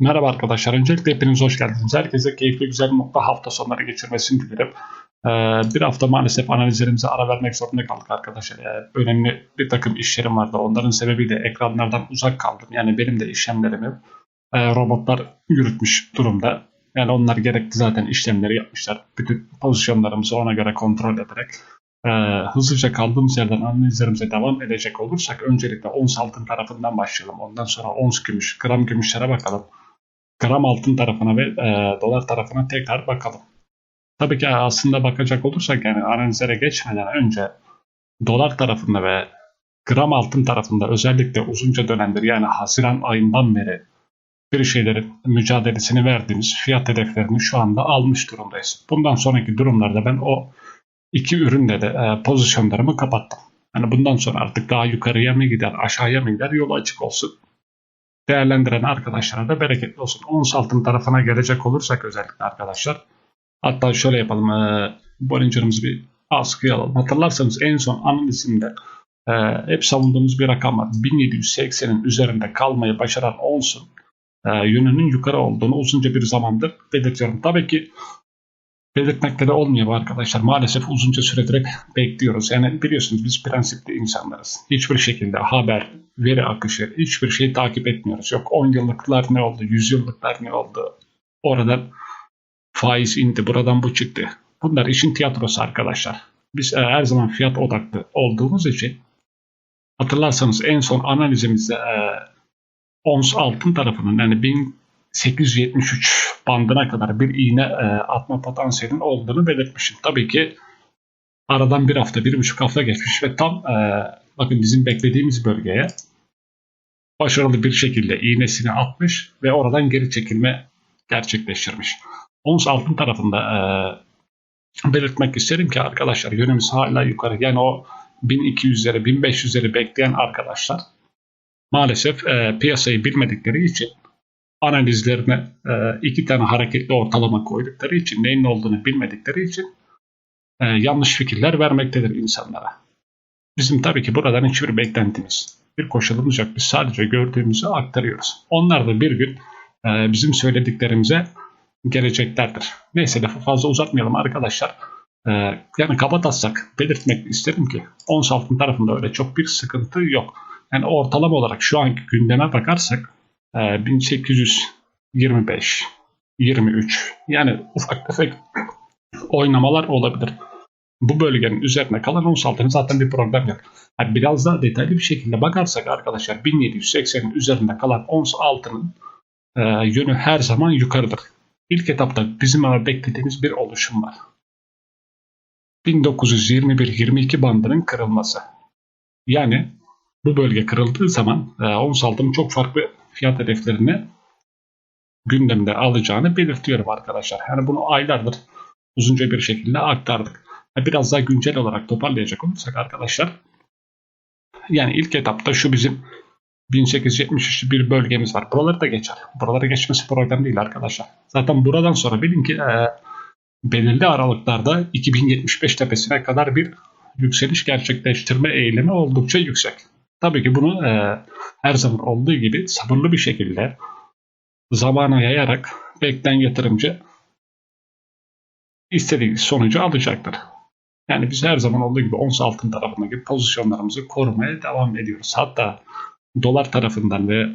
Merhaba arkadaşlar. Öncelikle hepiniz hoş geldiniz. Herkese keyifli, güzel, mutlu hafta sonları geçirmesini dilerim. Ee, bir hafta maalesef analizlerimize ara vermek zorunda kaldık arkadaşlar. Yani önemli bir takım işlerim vardı. Onların sebebiyle ekranlardan uzak kaldım. Yani benim de işlemlerimi e, robotlar yürütmüş durumda. Yani onlar gerekli zaten işlemleri yapmışlar. Bütün pozisyonlarımızı ona göre kontrol ederek e, hızlıca kaldığımız yerden analizlerimize devam edecek olursak öncelikle ons altın tarafından başlayalım. Ondan sonra ons gümüş, gram gümüşlere bakalım gram altın tarafına ve e, dolar tarafına tekrar bakalım. Tabii ki aslında bakacak olursak yani analizlere geçmeden önce dolar tarafında ve gram altın tarafında özellikle uzunca dönemdir yani Haziran ayından beri bir şeylerin mücadelesini verdiğimiz fiyat hedeflerini şu anda almış durumdayız. Bundan sonraki durumlarda ben o iki üründe de e, pozisyonlarımı kapattım. Yani bundan sonra artık daha yukarıya mı gider aşağıya mı gider yolu açık olsun değerlendiren arkadaşlara da bereketli olsun. Ons altın tarafına gelecek olursak özellikle arkadaşlar. Hatta şöyle yapalım. E, Bollinger'ımızı bir askıya alalım. Hatırlarsanız en son analizimde e, hep savunduğumuz bir rakam var. 1780'in üzerinde kalmayı başaran Ons'un e, yönünün yukarı olduğunu uzunca bir zamandır belirtiyorum. Tabii ki belirtmekte de olmuyor arkadaşlar. Maalesef uzunca süredir bekliyoruz. Yani biliyorsunuz biz prensipli insanlarız. Hiçbir şekilde haber, veri akışı, hiçbir şeyi takip etmiyoruz. Yok 10 yıllıklar ne oldu, 100 yıllıklar ne oldu? Oradan faiz indi, buradan bu çıktı. Bunlar işin tiyatrosu arkadaşlar. Biz e, her zaman fiyat odaklı olduğumuz için hatırlarsanız en son analizimizde e, ons altın tarafının yani 1873 bandına kadar bir iğne e, atma potansiyelinin olduğunu belirtmişim. Tabii ki aradan bir hafta, bir buçuk hafta geçmiş ve tam e, bakın bizim beklediğimiz bölgeye başarılı bir şekilde iğnesini atmış ve oradan geri çekilme gerçekleştirmiş. Ons altın tarafında e, belirtmek isterim ki arkadaşlar yönümüz hala yukarı. Yani o 1200'leri 1500'leri bekleyen arkadaşlar maalesef e, piyasayı bilmedikleri için analizlerine e, iki tane hareketli ortalama koydukları için neyin olduğunu bilmedikleri için e, yanlış fikirler vermektedir insanlara. Bizim tabii ki buradan hiçbir beklentimiz, bir koşulumuz yok. Biz sadece gördüğümüzü aktarıyoruz. Onlar da bir gün e, bizim söylediklerimize geleceklerdir. Neyse lafı fazla uzatmayalım arkadaşlar. Yani kabatatsak belirtmek isterim ki ons altın tarafında öyle çok bir sıkıntı yok. Yani ortalama olarak şu anki gündeme bakarsak 1825, ee, 23 yani ufak tefek oynamalar olabilir. Bu bölgenin üzerine kalan ons altının zaten bir problem yok. Yani biraz daha detaylı bir şekilde bakarsak arkadaşlar 1780'in üzerinde kalan ons altının e, yönü her zaman yukarıdır. İlk etapta bizim ama beklediğimiz bir oluşum var. 1921-22 bandının kırılması. Yani bu bölge kırıldığı zaman e, ons altının çok farklı fiyat hedeflerini gündemde alacağını belirtiyorum arkadaşlar. Yani bunu aylardır uzunca bir şekilde aktardık. Biraz daha güncel olarak toparlayacak olursak arkadaşlar yani ilk etapta şu bizim 1873 bir bölgemiz var. Buraları da geçer. Buraları geçmesi problem değil arkadaşlar. Zaten buradan sonra bilin ki e, belirli aralıklarda 2075 tepesine kadar bir yükseliş gerçekleştirme eğilimi oldukça yüksek. Tabii ki bunu e, her zaman olduğu gibi sabırlı bir şekilde zamana yayarak bekleyen yatırımcı istediği sonucu alacaktır. Yani biz her zaman olduğu gibi ons altın tarafındaki pozisyonlarımızı korumaya devam ediyoruz. Hatta dolar tarafından ve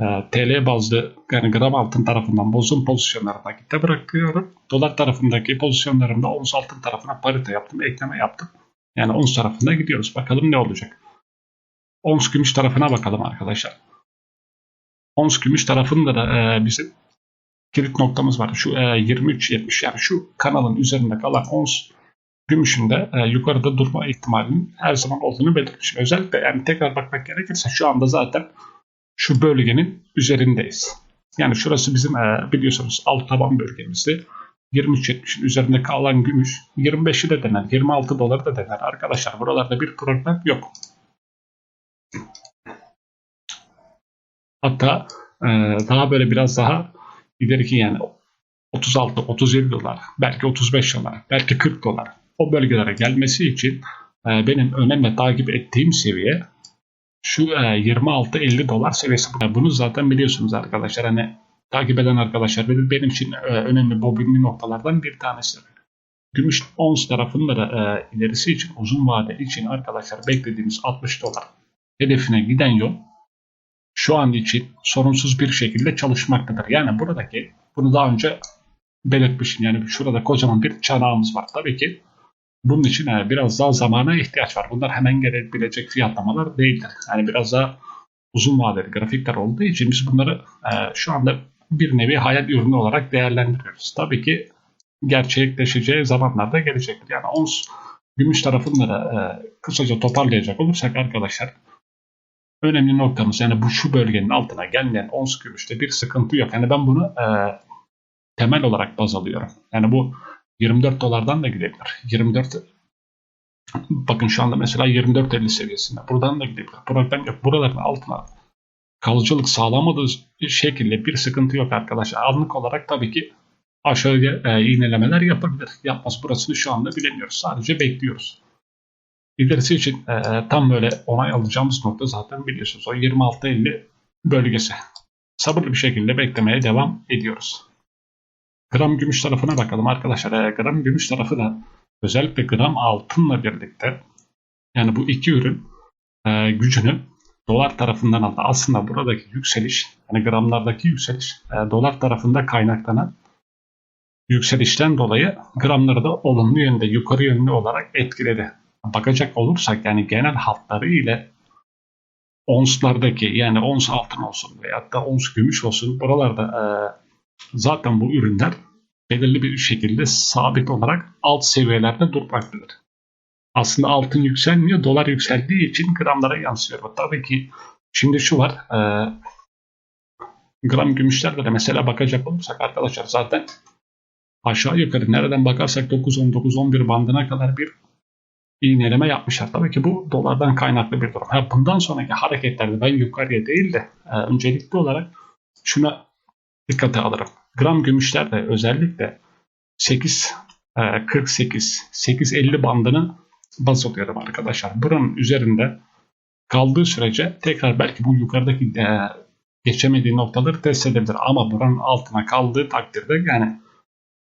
e, TL bazlı yani gram altın tarafından bozum pozisyonlarına gitti bırakıyorum. Dolar tarafındaki pozisyonlarımda ons altın tarafına parite yaptım, ekleme yaptım. Yani ons tarafında gidiyoruz. Bakalım ne olacak. Ons gümüş tarafına bakalım arkadaşlar. Ons gümüş tarafında da e, bizim kilit noktamız var. Şu e, 23.70 yani şu kanalın üzerinde kalan ons gümüşünde e, yukarıda durma ihtimalinin her zaman olduğunu belirtmişim. Özellikle yani tekrar bakmak gerekirse şu anda zaten şu bölgenin üzerindeyiz. Yani şurası bizim e, biliyorsunuz alt taban bölgemizdi. 23.70'in üzerinde kalan gümüş 25'i de dener, 26 doları da dener. Arkadaşlar buralarda bir problem yok. Hatta e, daha böyle biraz daha ileriki yani 36, 37 dolar, belki 35 dolar, belki 40 dolar o bölgelere gelmesi için e, benim önemli takip ettiğim seviye şu e, 26-50 dolar seviyesi. Bunu zaten biliyorsunuz arkadaşlar. Hani takip eden arkadaşlar benim, için e, önemli bobinli noktalardan bir tanesi. Gümüş ons tarafında da e, ilerisi için uzun vade için arkadaşlar beklediğimiz 60 dolar hedefine giden yol şu an için sorunsuz bir şekilde çalışmaktadır. Yani buradaki bunu daha önce belirtmişim. Yani şurada kocaman bir çanağımız var. Tabii ki bunun için e, biraz daha zamana ihtiyaç var. Bunlar hemen gelebilecek fiyatlamalar değildir. Yani biraz daha uzun vadeli grafikler olduğu için biz bunları e, şu anda bir nevi hayal ürünü olarak değerlendiriyoruz. Tabii ki gerçekleşeceği zamanlarda gelecektir. Yani ons gümüş tarafını da e, kısaca toparlayacak olursak arkadaşlar önemli noktamız yani bu şu bölgenin altına gelmeyen ons gümüşte bir sıkıntı yok. Yani ben bunu e, temel olarak baz alıyorum. Yani bu 24 dolardan da gidebilir. 24 bakın şu anda mesela 24.50 seviyesinde. Buradan da gidebilir. Problem yok. Buraların altına kalıcılık sağlamadığı şekilde bir sıkıntı yok arkadaşlar. Anlık olarak tabii ki aşağıya e, iğnelemeler yapabilir. Yapması burasını şu anda bilemiyoruz. Sadece bekliyoruz. İlerisi için e, tam böyle onay alacağımız nokta zaten biliyorsunuz. O 26.50 bölgesi. Sabırlı bir şekilde beklemeye devam ediyoruz. Gram gümüş tarafına bakalım arkadaşlar. E, gram gümüş tarafı da özellikle gram altınla birlikte yani bu iki ürün e, gücünü dolar tarafından aldı. Aslında buradaki yükseliş, yani gramlardaki yükseliş e, dolar tarafında kaynaklanan yükselişten dolayı gramları da olumlu yönde yukarı yönlü olarak etkiledi. Bakacak olursak yani genel hatları ile onslardaki yani ons altın olsun veya da ons gümüş olsun buralarda e, zaten bu ürünler belirli bir şekilde sabit olarak alt seviyelerde durmaktadır. Aslında altın yükselmiyor, dolar yükseldiği için gramlara yansıyor. Tabii ki şimdi şu var, e, gram gümüşlerde de mesela bakacak olursak arkadaşlar zaten aşağı yukarı nereden bakarsak 9-10-9-11 bandına kadar bir iğneleme yapmışlar. Tabii ki bu dolardan kaynaklı bir durum. Ha, bundan sonraki hareketlerde ben yukarıya değil de e, öncelikli olarak şuna dikkate alırım. Gram gümüşler de özellikle 8 e, 48 850 bandını baz alıyorum arkadaşlar. Buranın üzerinde kaldığı sürece tekrar belki bu yukarıdaki e, geçemediği noktaları test edebilir. Ama buranın altına kaldığı takdirde yani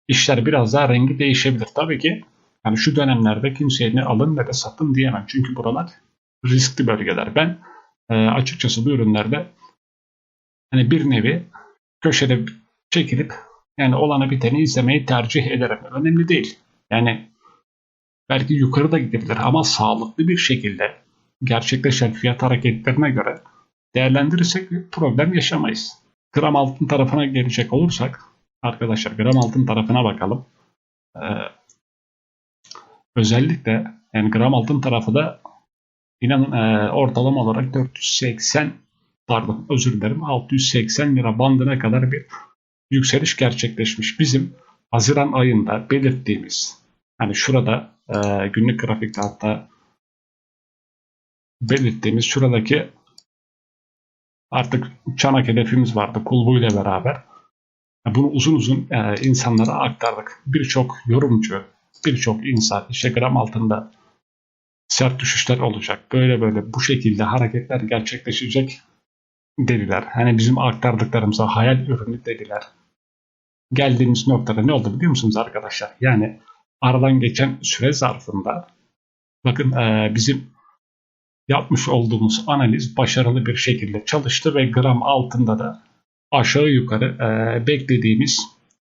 işler biraz daha rengi değişebilir. Tabii ki yani şu dönemlerde kimseye ne alın ne de satın diyemem. Çünkü buralar riskli bölgeler. Ben e, açıkçası bu ürünlerde hani bir nevi köşede çekilip yani olanı biteni izlemeyi tercih ederim. Önemli değil. Yani belki yukarı da gidebilir ama sağlıklı bir şekilde gerçekleşen fiyat hareketlerine göre değerlendirirsek problem yaşamayız. Gram altın tarafına gelecek olursak arkadaşlar gram altın tarafına bakalım. Ee, özellikle yani gram altın tarafı da inanın e, ortalama olarak 480 pardon özür dilerim 680 lira bandına kadar bir yükseliş gerçekleşmiş. Bizim Haziran ayında belirttiğimiz hani şurada e, günlük grafikte hatta belirttiğimiz şuradaki artık çanak hedefimiz vardı kulbu ile beraber. Bunu uzun uzun e, insanlara aktardık. Birçok yorumcu, birçok insan işte gram altında sert düşüşler olacak. Böyle böyle bu şekilde hareketler gerçekleşecek dediler. Hani bizim aktardıklarımıza hayal ürünü dediler. Geldiğimiz noktada ne oldu biliyor musunuz arkadaşlar? Yani aradan geçen süre zarfında bakın e, bizim yapmış olduğumuz analiz başarılı bir şekilde çalıştı ve gram altında da aşağı yukarı e, beklediğimiz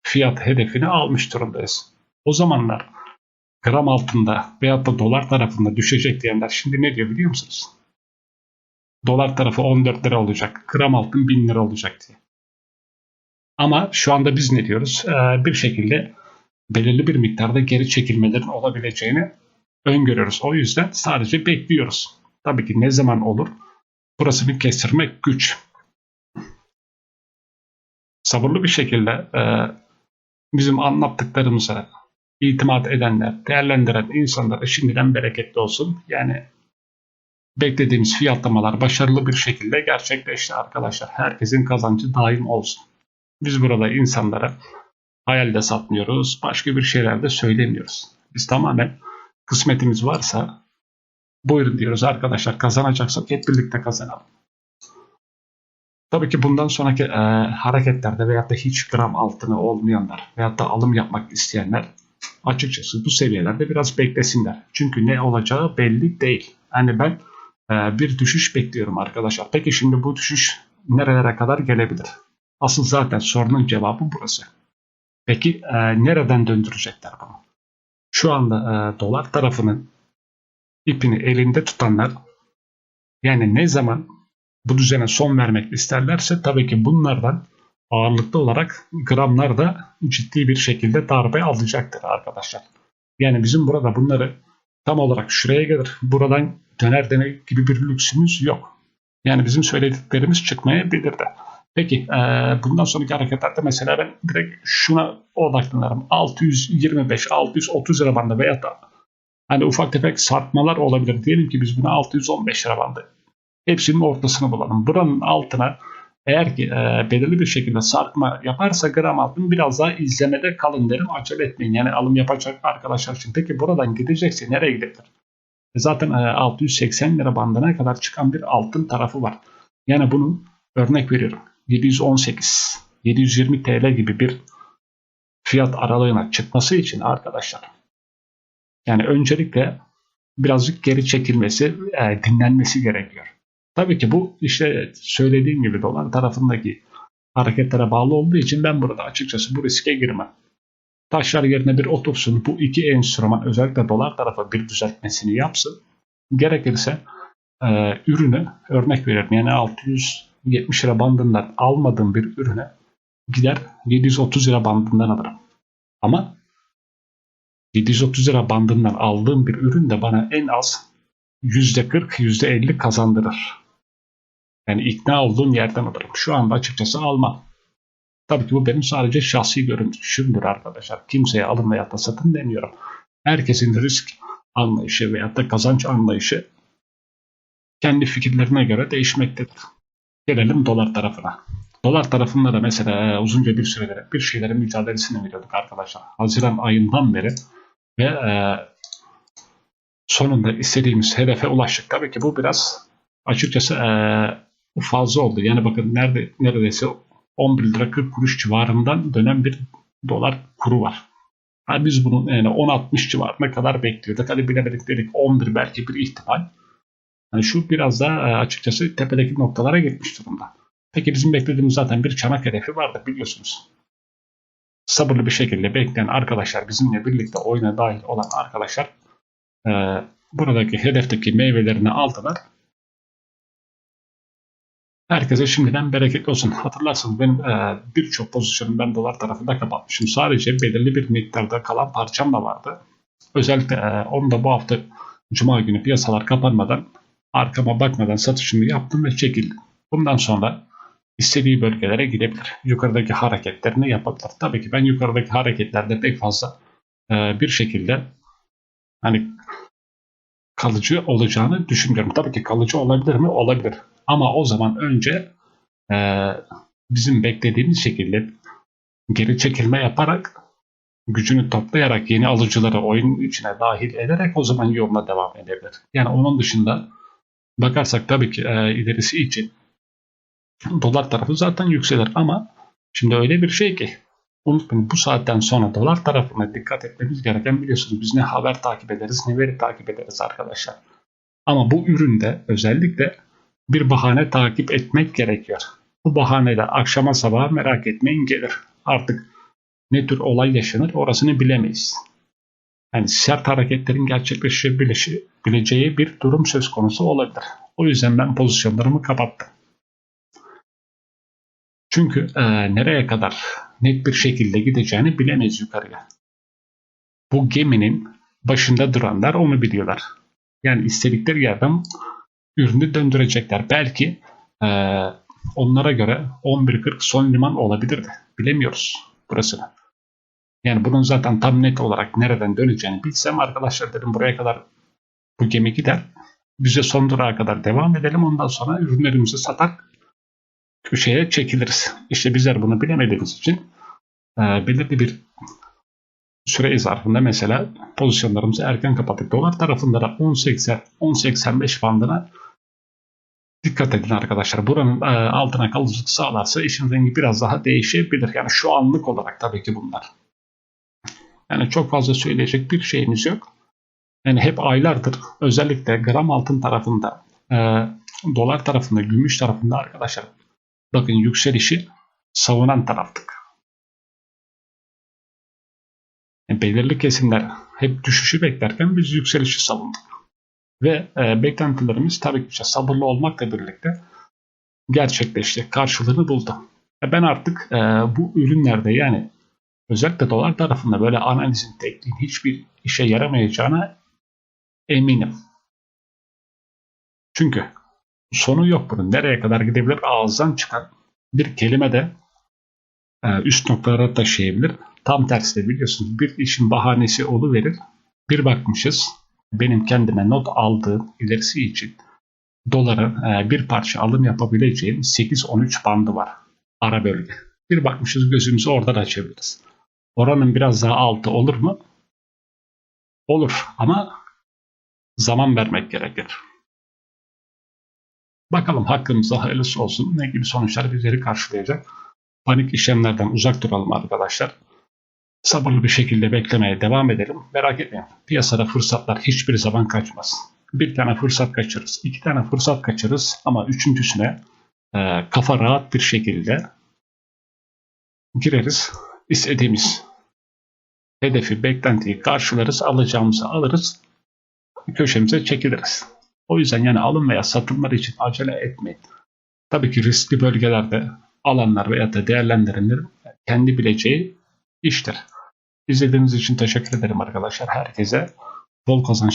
fiyat hedefini almış durumdayız. O zamanlar gram altında veyahut da dolar tarafında düşecek diyenler şimdi ne diyor biliyor musunuz? Dolar tarafı 14 lira olacak, gram altın 1000 lira olacak diye. Ama şu anda biz ne diyoruz? Ee, bir şekilde belirli bir miktarda geri çekilmelerin olabileceğini öngörüyoruz. O yüzden sadece bekliyoruz. Tabii ki ne zaman olur? Burasını kestirmek güç. Sabırlı bir şekilde e, bizim anlattıklarımıza itimat edenler, değerlendiren insanlara şimdiden bereketli olsun. Yani beklediğimiz fiyatlamalar başarılı bir şekilde gerçekleşti arkadaşlar. Herkesin kazancı daim olsun. Biz burada insanlara hayalde satmıyoruz, başka bir şeyler de söylemiyoruz. Biz tamamen kısmetimiz varsa Buyurun diyoruz arkadaşlar. Kazanacaksak hep birlikte kazanalım. Tabii ki bundan sonraki e, hareketlerde veyahut da hiç gram altını olmayanlar veyahut da alım yapmak isteyenler açıkçası bu seviyelerde biraz beklesinler. Çünkü ne olacağı belli değil. Yani ben e, bir düşüş bekliyorum arkadaşlar. Peki şimdi bu düşüş nerelere kadar gelebilir? Asıl zaten sorunun cevabı burası. Peki e, nereden döndürecekler bunu? Şu anda e, dolar tarafının ipini elinde tutanlar yani ne zaman bu düzene son vermek isterlerse tabii ki bunlardan ağırlıklı olarak gramlar da ciddi bir şekilde darbe alacaktır arkadaşlar. Yani bizim burada bunları tam olarak şuraya gelir. Buradan döner demek gibi bir lüksümüz yok. Yani bizim söylediklerimiz çıkmayabilir de. Peki e, bundan sonraki hareketlerde mesela ben direkt şuna odaklanırım. 625-630 lira bandı veya da hani ufak tefek sarkmalar olabilir. Diyelim ki biz buna 615 lira bandı. Hepsinin ortasını bulalım. Buranın altına eğer ki e, belirli bir şekilde sarkma yaparsa gram altın biraz daha izlemede kalın derim. Acele etmeyin. Yani alım yapacak arkadaşlar için. Peki buradan gidecekse nereye gidebilir? E, zaten e, 680 lira bandına kadar çıkan bir altın tarafı var. Yani bunun örnek veriyorum. 718, 720 TL gibi bir fiyat aralığına çıkması için arkadaşlar yani öncelikle birazcık geri çekilmesi, e, dinlenmesi gerekiyor. Tabii ki bu işte söylediğim gibi dolar tarafındaki hareketlere bağlı olduğu için ben burada açıkçası bu riske girmem. Taşlar yerine bir otursun bu iki enstrüman özellikle dolar tarafı bir düzeltmesini yapsın. Gerekirse e, ürünü örnek veriyorum yani 670 lira bandından almadığım bir ürüne gider 730 lira bandından alırım. Ama 730 lira bandından aldığım bir ürün de bana en az %40, %50 kazandırır. Yani ikna olduğum yerden alırım. Şu anda açıkçası almam. Tabii ki bu benim sadece şahsi görüşümdür arkadaşlar. Kimseye alın veya da satın demiyorum. Herkesin risk anlayışı veya da kazanç anlayışı kendi fikirlerine göre değişmektedir. Gelelim dolar tarafına. Dolar tarafında da mesela uzunca bir süredir bir şeylerin mücadelesini veriyorduk arkadaşlar. Haziran ayından beri ve e, sonunda istediğimiz hedefe ulaştık. Tabii ki bu biraz açıkçası e, fazla oldu. Yani bakın nerede neredeyse 11 lira 40 kuruş civarından dönen bir dolar kuru var. Yani biz bunun yani 10-60 civarına kadar bekliyorduk. Hadi bilemedik dedik 11 belki bir ihtimal. Yani şu biraz da e, açıkçası tepedeki noktalara gitmiş durumda. Peki bizim beklediğimiz zaten bir çanak hedefi vardı biliyorsunuz. Sabırlı bir şekilde bekleyen arkadaşlar bizimle birlikte oyuna dahil olan arkadaşlar e, buradaki hedefteki meyvelerini aldılar Herkese şimdiden bereketli olsun. Hatırlarsınız benim e, birçok pozisyonu ben dolar tarafında kapatmışım. Sadece belirli bir miktarda kalan parçam da vardı. Özellikle e, onu da bu hafta Cuma günü piyasalar kapanmadan arkama bakmadan satışımı yaptım ve çekildim. Bundan sonra istediği bölgelere gidebilir. Yukarıdaki hareketlerini yapabilir. Tabii ki ben yukarıdaki hareketlerde pek fazla e, bir şekilde hani kalıcı olacağını düşünmüyorum. Tabii ki kalıcı olabilir mi? Olabilir. Ama o zaman önce e, bizim beklediğimiz şekilde geri çekilme yaparak gücünü toplayarak yeni alıcıları oyun içine dahil ederek o zaman yoluna devam edebilir. Yani onun dışında bakarsak tabii ki e, ilerisi için dolar tarafı zaten yükselir ama şimdi öyle bir şey ki unutmayın bu saatten sonra dolar tarafına dikkat etmemiz gereken biliyorsunuz biz ne haber takip ederiz ne veri takip ederiz arkadaşlar. Ama bu üründe özellikle bir bahane takip etmek gerekiyor. Bu bahaneler akşama sabah merak etmeyin gelir. Artık ne tür olay yaşanır orasını bilemeyiz. Yani sert hareketlerin gerçekleşebileceği bir durum söz konusu olabilir. O yüzden ben pozisyonlarımı kapattım. Çünkü e, nereye kadar net bir şekilde gideceğini bilemeyiz yukarıya. Bu geminin başında duranlar onu biliyorlar. Yani istedikleri yerden ürünü döndürecekler. Belki e, onlara göre 11.40 son liman olabilirdi. Bilemiyoruz burasını. Yani bunun zaten tam net olarak nereden döneceğini bilsem arkadaşlar dedim buraya kadar bu gemi gider. Bize son durağa kadar devam edelim. Ondan sonra ürünlerimizi satar köşeye çekiliriz. İşte bizler bunu bilemediğimiz için e, belirli bir süre zarfında mesela pozisyonlarımızı erken kapattık. Dolar tarafında da 10.80 10.85 bandına dikkat edin arkadaşlar. Buranın e, altına kalıcılık sağlarsa işin rengi biraz daha değişebilir. Yani şu anlık olarak tabii ki bunlar. Yani çok fazla söyleyecek bir şeyimiz yok. Yani hep aylardır özellikle gram altın tarafında, e, dolar tarafında, gümüş tarafında arkadaşlar bakın yükselişi savunan taraftık. Yani belirli kesimler hep düşüşü beklerken biz yükselişi savunduk. Ve e, beklentilerimiz tabii ki işte sabırlı olmakla birlikte gerçekleşti, karşılığını buldu. E, ben artık e, bu ürünlerde yani özellikle dolar tarafında böyle analizin tekniğin hiçbir işe yaramayacağına eminim. Çünkü sonu yok bunun. Nereye kadar gidebilir? Ağızdan çıkan bir kelime de e, üst noktalara taşıyabilir. Tam tersi de biliyorsunuz bir işin bahanesi verir. Bir bakmışız benim kendime not aldığım ilerisi için doların e, bir parça alım yapabileceğim 8-13 bandı var. Ara bölge. Bir bakmışız gözümüzü oradan açabiliriz. Oranın biraz daha altı olur mu? Olur ama zaman vermek gerekir. Bakalım hakkımızda hayırlısı olsun. Ne gibi sonuçlar bizleri karşılayacak. Panik işlemlerden uzak duralım arkadaşlar. Sabırlı bir şekilde beklemeye devam edelim. Merak etmeyin. Piyasada fırsatlar hiçbir zaman kaçmaz. Bir tane fırsat kaçırırız. iki tane fırsat kaçırırız. Ama üçüncüsüne e, kafa rahat bir şekilde gireriz. İstediğimiz hedefi, beklentiyi karşılarız. Alacağımızı alırız. Köşemize çekiliriz. O yüzden yani alım veya satımlar için acele etmeyin. Tabii ki riskli bölgelerde alanlar veya da değerlendirenlerin kendi bileceği iştir. İzlediğiniz için teşekkür ederim arkadaşlar. Herkese bol kazanç.